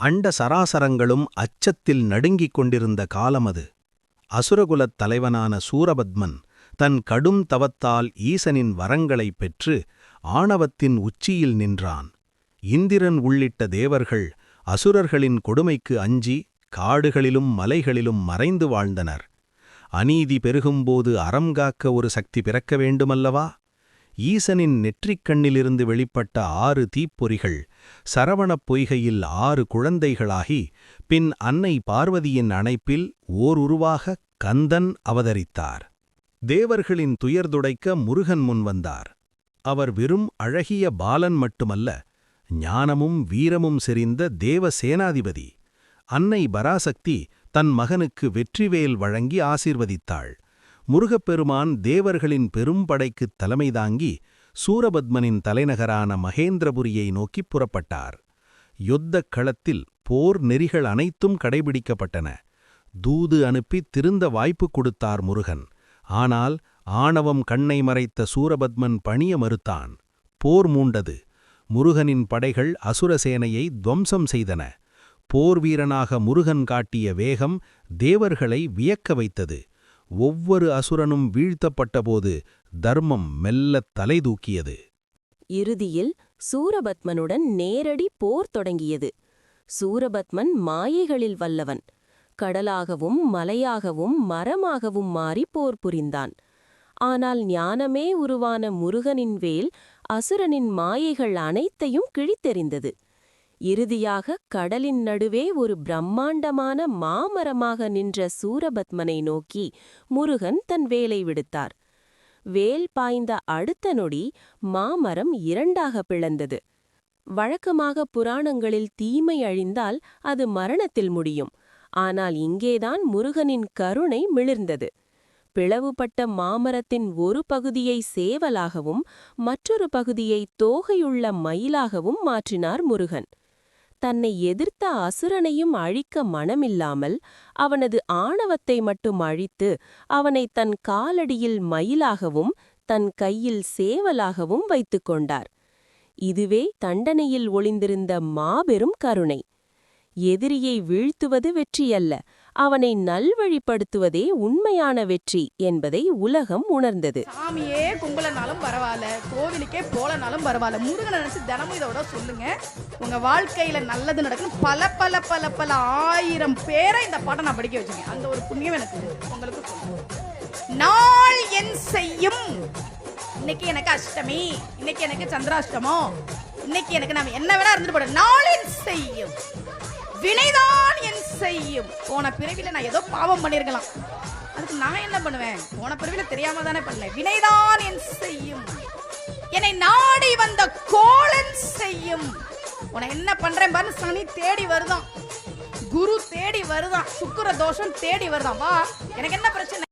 அண்ட சராசரங்களும் அச்சத்தில் நடுங்கிக் கொண்டிருந்த காலமது அசுரகுலத் தலைவனான சூரபத்மன் தன் கடும் தவத்தால் ஈசனின் வரங்களைப் பெற்று ஆணவத்தின் உச்சியில் நின்றான். இந்திரன் உள்ளிட்ட தேவர்கள் அசுரர்களின் கொடுமைக்கு அஞ்சி காடுகளிலும் மலைகளிலும் மறைந்து வாழ்ந்தனர். அநீதி பெருகும்போது அறம் காக்க ஒரு சக்தி பிறக்க வேண்டுமல்லவா? ஈசனின் நெற்றிக் கண்ணிலிருந்து வெளிப்பட்ட ஆறு தீப்பொறிகள் சரவணப் பொய்கையில் ஆறு குழந்தைகளாகி பின் அன்னை பார்வதியின் அணைப்பில் ஓர் உருவாக கந்தன் அவதரித்தார். தேவர்களின் துயர்துடைக்க முருகன் முன்வந்தார் அவர் வெறும் அழகிய பாலன் மட்டுமல்ல ஞானமும் வீரமும் செறிந்த தேவ சேனாதிபதி. அன்னை பராசக்தி தன் மகனுக்கு வெற்றிவேல் வழங்கி ஆசீர்வதித்தாள். முருகப்பெருமான் தேவர்களின் பெரும்படைக்குத் தலைமை தாங்கி சூரபத்மனின் தலைநகரான மகேந்திரபுரியை நோக்கிப் புறப்பட்டார். யுத்தக் களத்தில் போர் நெறிகள் அனைத்தும் கடைபிடிக்கப்பட்டன. தூது அனுப்பி திருந்த வாய்ப்பு கொடுத்தார் முருகன். ஆனால் ஆணவம் கண்ணை மறைத்த சூரபத்மன் பணிய மறுத்தான். போர் மூண்டது. முருகனின் படைகள் அசுரசேனையை துவம்சம் செய்தன. போர் வீரனாக முருகன் காட்டிய வேகம் தேவர்களை வியக்க வைத்தது. ஒவ்வொரு அசுரனும் வீழ்த்தப்பட்டபோது தர்மம் மெல்லத் தலைதூக்கியது. இறுதியில் சூரபத்மனுடன் நேரடி போர் தொடங்கியது. சூரபத்மன் மாயைகளில் வல்லவன். கடலாகவும் மலையாகவும் மரமாகவும் மாறி போர் புரிந்தான். ஆனால் ஞானமே உருவான முருகனின் வேல் அசுரனின் மாயைகள் அனைத்தையும் கிழித்தெறிந்தது. இறுதியாக கடலின் நடுவே ஒரு பிரம்மாண்டமான மாமரமாக நின்ற சூரபத்மனை நோக்கி முருகன் தன் வேலை விடுத்தார். வேல் பாய்ந்த அடுத்த நொடி மாமரம் இரண்டாக பிளந்தது. வழக்கமாக புராணங்களில் தீமை அழிந்தால் அது மரணத்தில் முடியும். ஆனால் இங்கேதான் முருகனின் கருணை மிளிர்ந்தது. பிளவுபட்ட மாமரத்தின் ஒரு பகுதியை சேவலாகவும் மற்றொரு பகுதியை தோகையுள்ள மயிலாகவும் மாற்றினார் முருகன். தன்னை எதிர்த்த அசுரனையும் அழிக்க மனமில்லாமல் அவனது ஆணவத்தை மட்டும் அழித்து அவனை தன் காலடியில் மயிலாகவும் தன் கையில் சேவலாகவும் வைத்துக் கொண்டார். இதுவே தண்டனையில் ஒளிந்திருந்த மாபெரும் கருணை. எதிரியை வீழ்த்துவது வெற்றியல்ல. அவனை நல்வழிப்படுத்துவதே உண்மையான வெற்றி என்பதை உலகம் உணர்ந்தது. சாமியே கும்பலனாலும் பரவாயில்ல கோவிலுக்கே போலனாலும் பரவாயில்ல. முருகனை நினைச்சு தினமும் இதோட சொல்லுங்க. உங்க வாழ்க்கையில நல்லது நடக்கும் பல பல பல பல ஆயிரம் பேரை இந்த பாட்டை நான் படிக்க வச்சுங்க. அந்த ஒரு புண்ணியம் எனக்கு உங்களுக்கு நாள் என் செய்யும். இன்னைக்கு எனக்கு அஷ்டமி. இன்னைக்கு எனக்கு சந்திராஷ்டமம். இன்னைக்கு எனக்கு நம்ம என்ன வேணா இருந்துட்டு போட நாள் என் செய்யும். வினைதான் என் செய்யும். போன பிறவில நான் ஏதோ பாவம் பண்ணிருக்கலாம். அதுக்கு நான் என்ன பண்ணுவேன்? போன பிறவில தெரியாம தானே பண்ணேன் வினைதான் என் செய்யும். என்னை நாடி வந்த கோலன் செய்யும். உன என்ன பண்றேன் பாரு சனி தேடி வருதான். குரு தேடி வருதான். சுக்கர தோஷம் தேடி வருதான். வா எனக்கு என்ன பிரச்சனை?